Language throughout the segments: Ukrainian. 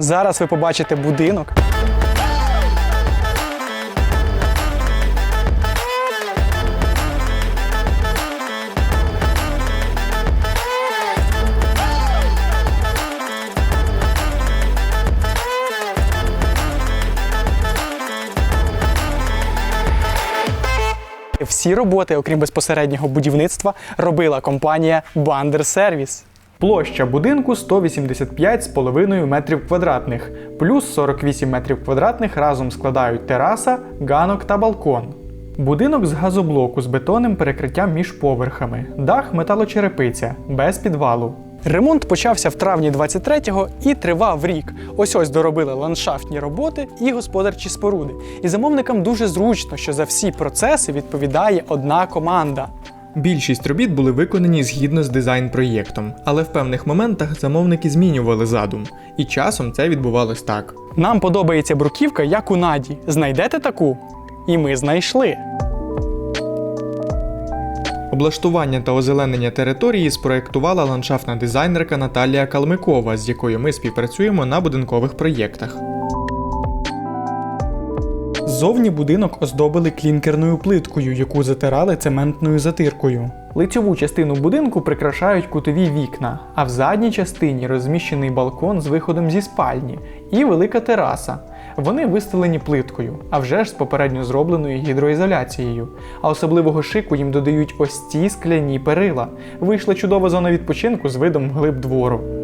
Зараз ви побачите будинок. Всі роботи, окрім безпосереднього будівництва, робила компанія Bander Service. Площа будинку 185,5 метрів квадратних, плюс 48 метрів квадратних разом складають тераса, ганок та балкон. Будинок з газоблоку з бетонним перекриттям між поверхами, дах металочерепиця, без підвалу. Ремонт почався в травні 23-го і тривав рік. Ось ось доробили ландшафтні роботи і господарчі споруди. І замовникам дуже зручно, що за всі процеси відповідає одна команда. Більшість робіт були виконані згідно з дизайн-проєктом, але в певних моментах замовники змінювали задум, і часом це відбувалось так. Нам подобається бруківка, як у Наді. Знайдете таку? І ми знайшли. Облаштування та озеленення території спроєктувала ландшафтна дизайнерка Наталія Калмикова, з якою ми співпрацюємо на будинкових проєктах. Ззовні будинок оздобили клінкерною плиткою, яку затирали цементною затиркою. Лицьову частину будинку прикрашають кутові вікна, а в задній частині розміщений балкон з виходом зі спальні і велика тераса. Вони вистелені плиткою, а вже ж з попередньо зробленою гідроізоляцією. А особливого шику їм додають ось ці скляні перила. Вийшла чудова зона відпочинку з видом вглиб двору.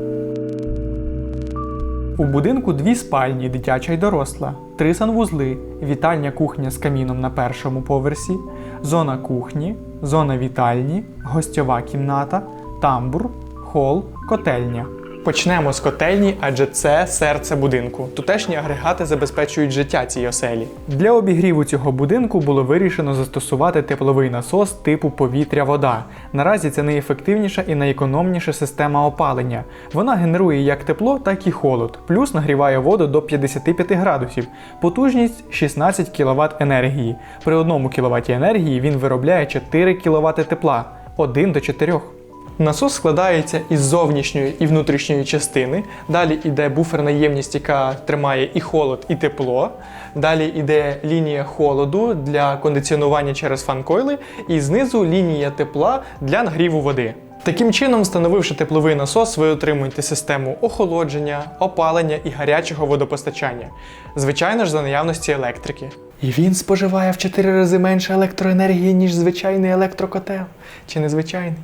У будинку дві спальні, дитяча й доросла, три санвузли, вітальня кухня з каміном на першому поверсі, зона кухні, зона вітальні, гостьова кімната, тамбур, хол, котельня. Почнемо з котельні, адже це серце будинку. Тутешні агрегати забезпечують життя цій оселі. Для обігріву цього будинку було вирішено застосувати тепловий насос типу повітря-вода. Наразі це найефективніша і найекономніша система опалення. Вона генерує як тепло, так і холод, плюс нагріває воду до 55 градусів. Потужність 16 кВт енергії. При 1 кВт енергії він виробляє 4 кВт тепла 1 до 4. Насос складається із зовнішньої і внутрішньої частини. Далі йде буферна ємність, яка тримає і холод, і тепло. Далі йде лінія холоду для кондиціонування через фан-койли, і знизу лінія тепла для нагріву води. Таким чином, встановивши тепловий насос, ви отримуєте систему охолодження, опалення і гарячого водопостачання. Звичайно ж, за наявності електрики. І він споживає в 4 рази менше електроенергії, ніж звичайний електрокотел. Чи не звичайний?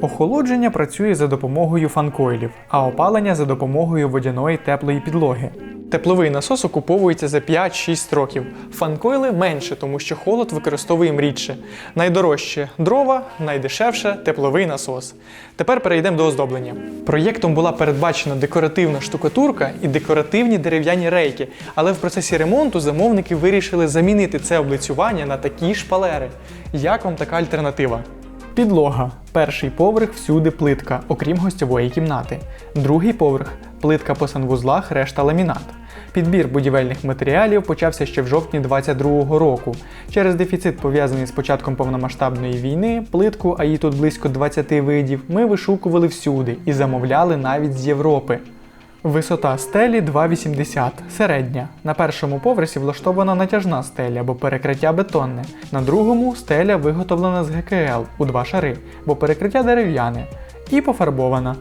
Охолодження працює за допомогою фанкойлів, а опалення за допомогою водяної теплої підлоги. Тепловий насос окуповується за 5-6 років. Фанкойли менше, тому що холод використовуємо рідше. Найдорожче дрова, найдешевше тепловий насос. Тепер перейдемо до оздоблення. Проєктом була передбачена декоративна штукатурка і декоративні дерев'яні рейки, але в процесі ремонту замовники вирішили замінити це облицювання на такі шпалери. Як вам така альтернатива? Підлога. Перший поверх всюди плитка, окрім гостьової кімнати. Другий поверх плитка по санвузлах, решта ламінат. Підбір будівельних матеріалів почався ще в жовтні 22-го року. Через дефіцит, пов'язаний з початком повномасштабної війни, плитку, а її тут близько 20 видів, ми вишукували всюди і замовляли навіть з Європи. Висота стелі 2,80, середня. На першому поверсі влаштована натяжна стеля, бо перекриття бетонне. На другому стеля виготовлена з ГКЛ у два шари, бо перекриття дерев'яне. І пофарбована.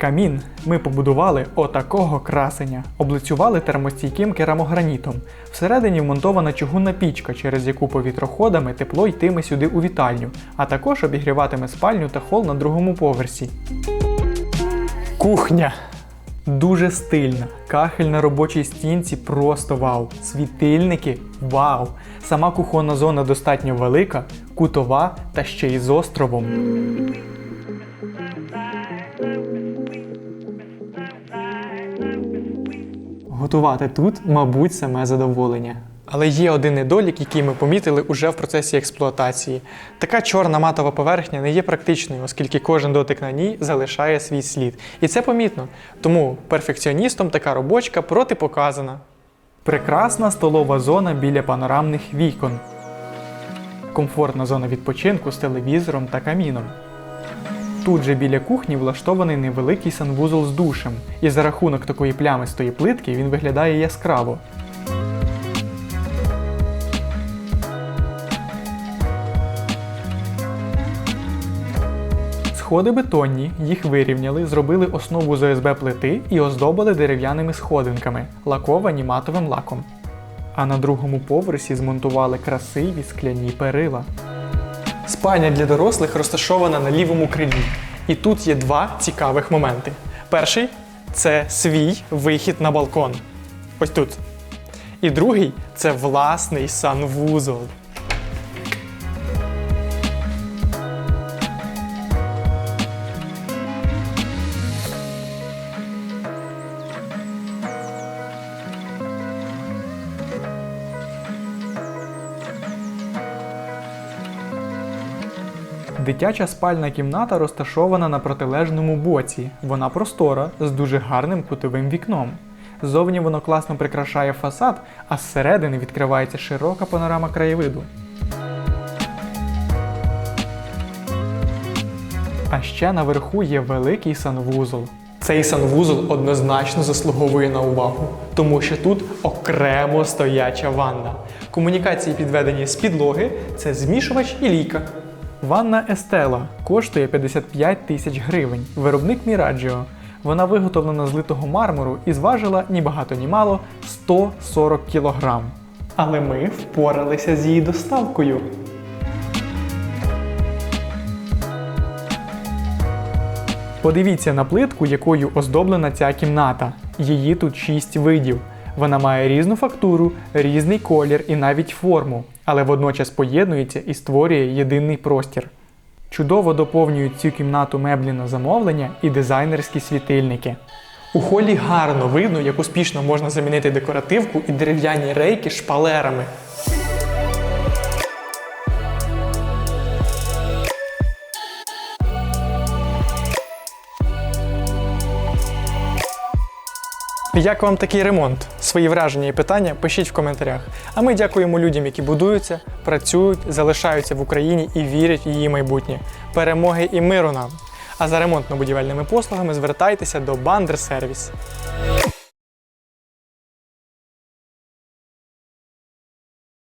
Камін ми побудували отакого красення, облицювали термостійким керамогранітом. Всередині вмонтована чугунна пічка, через яку повітроходами тепло йтиме сюди у вітальню, а також обігріватиме спальню та хол на другому поверсі. Кухня. Дуже стильна. Кахель на робочій стінці просто вау. Світильники вау. Сама кухонна зона достатньо велика, кутова та ще й з островом. Готувати тут, мабуть, саме задоволення. Але є один недолік, який ми помітили уже в процесі експлуатації. Така чорна матова поверхня не є практичною, оскільки кожен дотик на ній залишає свій слід. І це помітно. Тому перфекціоністом така робочка протипоказана. Прекрасна столова зона біля панорамних вікон. Комфортна зона відпочинку з телевізором та каміном. Тут же біля кухні влаштований невеликий санвузол з душем, і за рахунок такої плямистої плитки він виглядає яскраво. Сходи бетонні, їх вирівняли, зробили основу з ОСБ плити і оздобили дерев'яними сходинками, лаковані матовим лаком. А на другому поверсі змонтували красиві скляні перила. Спальня для дорослих розташована на лівому крилі. І тут є два цікавих моменти. Перший це свій вихід на балкон. Ось тут. І другий це власний санвузол. Дитяча спальна кімната розташована на протилежному боці. Вона простора з дуже гарним кутовим вікном. Ззовні воно класно прикрашає фасад, а зсередини відкривається широка панорама краєвиду. А ще наверху є великий санвузол. Цей санвузол однозначно заслуговує на увагу, тому що тут окремо стояча ванна. Комунікації підведені з підлоги це змішувач і лійка. Ванна Естела коштує 55 тисяч гривень. Виробник Міраджіо. Вона виготовлена з литого мармуру і зважила ні багато ні мало 140 кілограм. Але ми впоралися з її доставкою. Подивіться на плитку, якою оздоблена ця кімната. Її тут 6 видів. Вона має різну фактуру, різний колір і навіть форму, але водночас поєднується і створює єдиний простір. Чудово доповнюють цю кімнату меблі на замовлення і дизайнерські світильники. У холі гарно видно, як успішно можна замінити декоративку і дерев'яні рейки шпалерами. Як вам такий ремонт? Свої враження і питання пишіть в коментарях. А ми дякуємо людям, які будуються, працюють, залишаються в Україні і вірять в її майбутнє. Перемоги і миру нам! А за ремонтно-будівельними послугами звертайтеся до Бандер Сервіс.